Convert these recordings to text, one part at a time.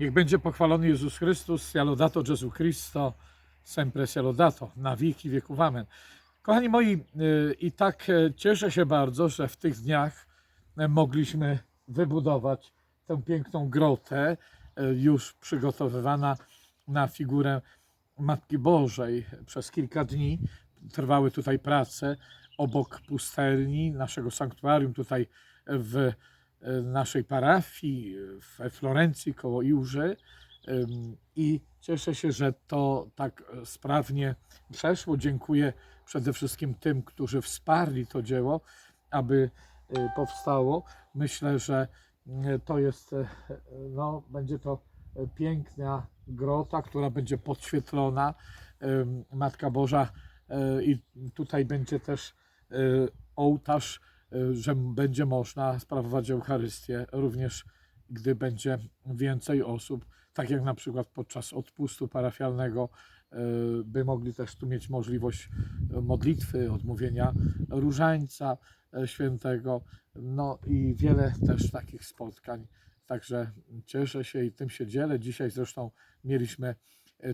Niech będzie pochwalony Jezus Chrystus, sia lodato Jesu Christo, sempre sia lodato, na wieki wieków. Amen. Kochani moi, y, i tak e, cieszę się bardzo, że w tych dniach e, mogliśmy wybudować tę piękną grotę, już przygotowywana na figurę Matki Bożej. Przez kilka dni trwały tutaj prace obok pustelni naszego sanktuarium tutaj w naszej parafii we Florencji koło Ym, i cieszę się, że to tak e, sprawnie przeszło. Dziękuję przede wszystkim tym, którzy wsparli to dzieło, aby e, powstało. Myślę, że e, to jest, no, będzie to piękna grota, która będzie podświetlona. Matka Boża i tutaj będzie też ołtarz, że będzie można sprawować Eucharystię również gdy będzie więcej osób, tak jak na przykład podczas odpustu parafialnego, e, by mogli też tu mieć możliwość e, modlitwy, odmówienia różańca świętego, no i wiele też takich spotkań. Także cieszę się i tym się dzielę. Dzisiaj zresztą mieliśmy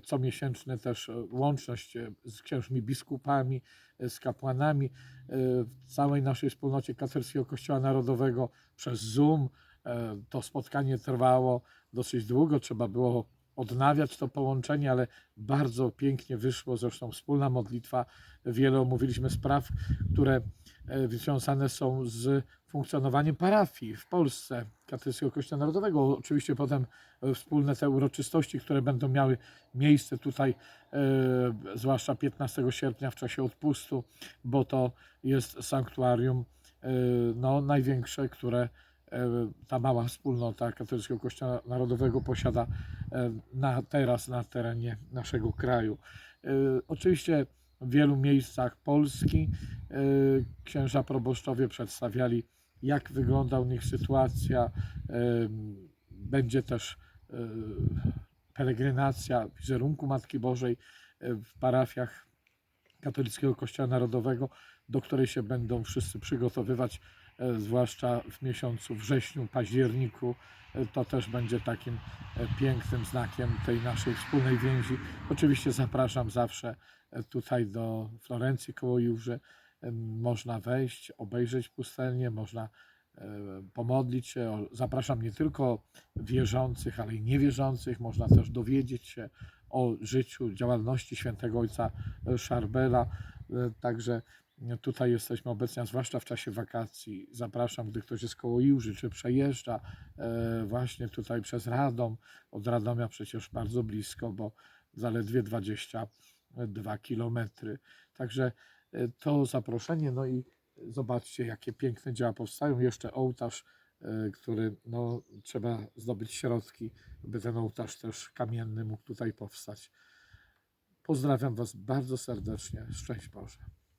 comiesięczne też e, łączność e, z księżmi biskupami, e, z kapłanami e, w całej naszej wspólnocie katolickiego Kościoła Narodowego przez Zoom. E, To spotkanie trwało dosyć długo, trzeba było odnawiać to połączenie, ale bardzo pięknie wyszło. Zresztą wspólna modlitwa, wiele omówiliśmy spraw, które e, związane są z funkcjonowaniem parafii w Polsce, Katolickiego Kościoła Narodowego. Oczywiście potem e, wspólne te uroczystości, które będą miały miejsce tutaj, e, zwłaszcza 15 sierpnia w czasie odpustu, bo to jest sanktuarium no, największe, które ta mała wspólnota Katolickiego Kościoła Narodowego posiada e, na, teraz na terenie naszego kraju. E, Oczywiście w wielu miejscach Polski e, księża proboszczowie przedstawiali, jak wygląda u nich sytuacja. E, Będzie też e, peregrinacja wizerunku Matki Bożej e, w parafiach Katolickiego Kościoła Narodowego, do której się będą wszyscy przygotowywać e, zwłaszcza w miesiącu wrześniu, październiku, e, to też będzie takim e, pięknym znakiem tej naszej wspólnej więzi. Oczywiście zapraszam zawsze e, tutaj do Florencji koło Jurzy. E, Można wejść, obejrzeć pustelnię, można e, pomodlić się. Zapraszam nie tylko wierzących, ale i niewierzących. Można też dowiedzieć się o życiu, działalności świętego ojca e, Szarbela. E, Tutaj jesteśmy obecni, zwłaszcza w czasie wakacji. Zapraszam, gdy ktoś jest koło Iłży, czy przejeżdża e, właśnie tutaj przez Radom. Od Radomia przecież bardzo blisko, bo zaledwie 22 kilometry. Także e, to zaproszenie, no i zobaczcie, jakie piękne dzieła powstają. Jeszcze ołtarz, e, który no, trzeba zdobyć środki, by ten ołtarz też kamienny mógł tutaj powstać. Pozdrawiam Was bardzo serdecznie. Szczęść Boże.